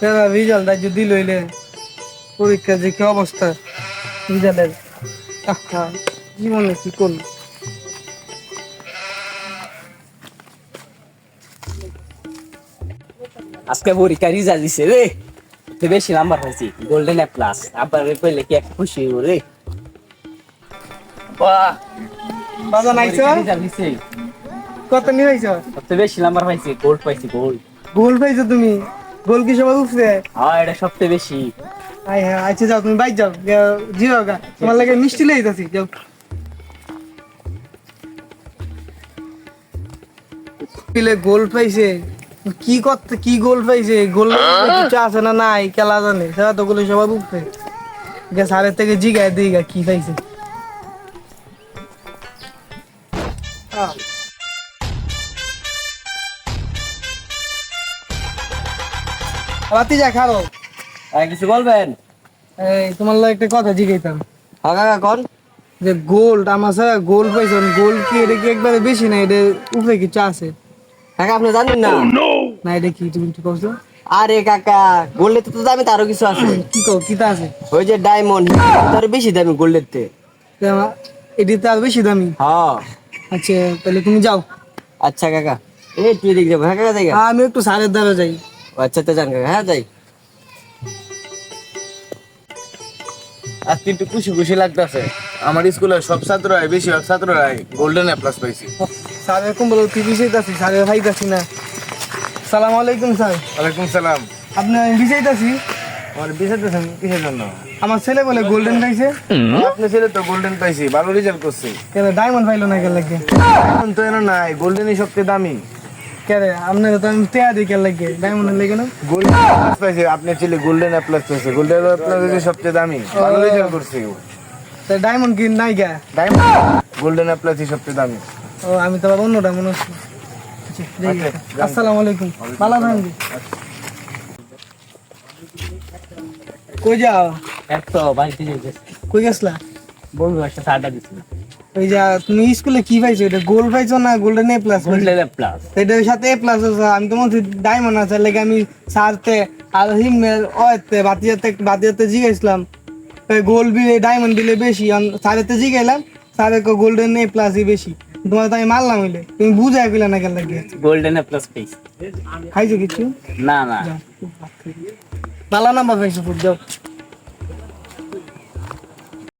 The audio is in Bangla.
সেরা রেজাল্ট আজ যদি লইলে পরীক্ষা যে কি অবস্থা রেজাল্টের আহা, জীবনে কি করল আজকে পরীক্ষা রিজাল্ট দিছে রে। তো বেশি নাম্বার পাইছি গোল্ডেন এ প্লাস আবার পেলে কি এক খুশি হইবো রে। বাহ বাবা নাইছো রিজাল্ট দিছে। কত নিয়ে বেশি নাম্বার পাইছি গোল্ড পাইছি গোল্ড গোল পাইছো তুমি? গোল কি সবাই উঠছে? হ্যাঁ এটা সবচেয়ে বেশি। আই হ্যাঁ আচ্ছা যাও তুমি বাইক যাও। জিও গা। তোমার লাগে মিষ্টি লই যাচ্ছি যাও। পিলে গোল পাইছে। কি করতে কি গোল পাইছে? গোল কিছু আছে না নাই খেলা জানে। সেটা তো গুলো সবাই উঠছে। গিয়া সারের থেকে জিগায় দিই গা কি পাইছে। আহ। রাতি যা খাব আর কিছু বলবেন? এই তোমার লাগে একটা কথা জিগাইতাম। হ্যাঁ কাকা কোন? যে গোল্ড আমার স্যার গোল্ড পাইছেন গোল্ড কি এটা কি একবারে বেশি না এটা উপরে কিছু আছে? কাকা আপনি জানেন না? না এটা কি তুমি কি করছ আরে কাকা গোল্ডের তো দামে তো আরও কিছু আছে। কি কও কিতা আছে? ওই যে ডায়মন্ড তার বেশি দামি গোল্ডের তে। এটি তো আর বেশি দামি। হ্যাঁ। আচ্ছা তাহলে তুমি যাও। আচ্ছা কাকা। এই তুই দেখ যাব হ্যাঁ কাকা জায়গা আমি একটু সারের দ্বারা যাই। আচ্ছা তো হ্যাঁ যাই। একটু খুশি খুশি লাগতেছে। আমার স্কুলের সব ছাত্ররাই বেশিরভাগ ছাত্ররাই গোল্ডেন এ প্লাস পাইছি। স্যারের কম বলো কি বিষয়তাছি স্যারের ভাইতাছি না। সালাম আলাইকুম স্যার। ওয়ালাইকুম সালাম। আপনি আমি বিষয়তাছি আমার বিষয়তেছেন কিসের জন্য? আমার ছেলে বলে গোল্ডেন পাইছে। আপনি ছেলে তো গোল্ডেন পাইছি ভালো রেজাল্ট করছে। কেন ডায়মন্ড পাইলো না কেন লাগে তো এর নাই গোল্ডেনই সবচেয়ে দামি। কেন আপনার তো আমি তেয়া দিই লাগে ডায়মন্ডের লাগে না? গোল্ডেন প্লাস পাইছে আপনার ছেলে গোল্ডেন প্লাস পাইছে। গোল্ডেন এ প্লাস সবচেয়ে দামি। ভালো রেজাল্ট করছে তা ডায়মন্ড কি নাই গা ডায়মন্ড গোল্ডেন সবচেয়ে দামি। ও আমি তো আবার অন্যটা মনে হচ্ছে আচ্ছা, আসসালামু আলাইকুম। ভালো কই যাও? এক তো বাড়িতে যেতে কই গেছলা? বন্ধু একটা ওই যা তুমি স্কুলে কি পাইছো? এটা গোল্ড পাইছো না golden A plus golden A plus এটার সাথে এ প্লাস আছে। আমি তো মনে ডায়মন্ড আছে লাগে আমি সারতে আর হিমের ওতে বাতিয়াতে বাতিয়াতে জিগাইছিলাম। গোল্ড বিলে ডায়মন্ড বিলে বেশি। সারেতে জিগাইলাম সারে গোল্ডেন এ প্লাসই বেশি। তোমার তো আমি মারলাম হইলে। তুমি বুঝাই পেলে না কেন লাগে? গোল্ডেন এ প্লাস পাইছি। খাইছো কিছু? না না। ভালো নাম্বার পাইছো ফুট যাও।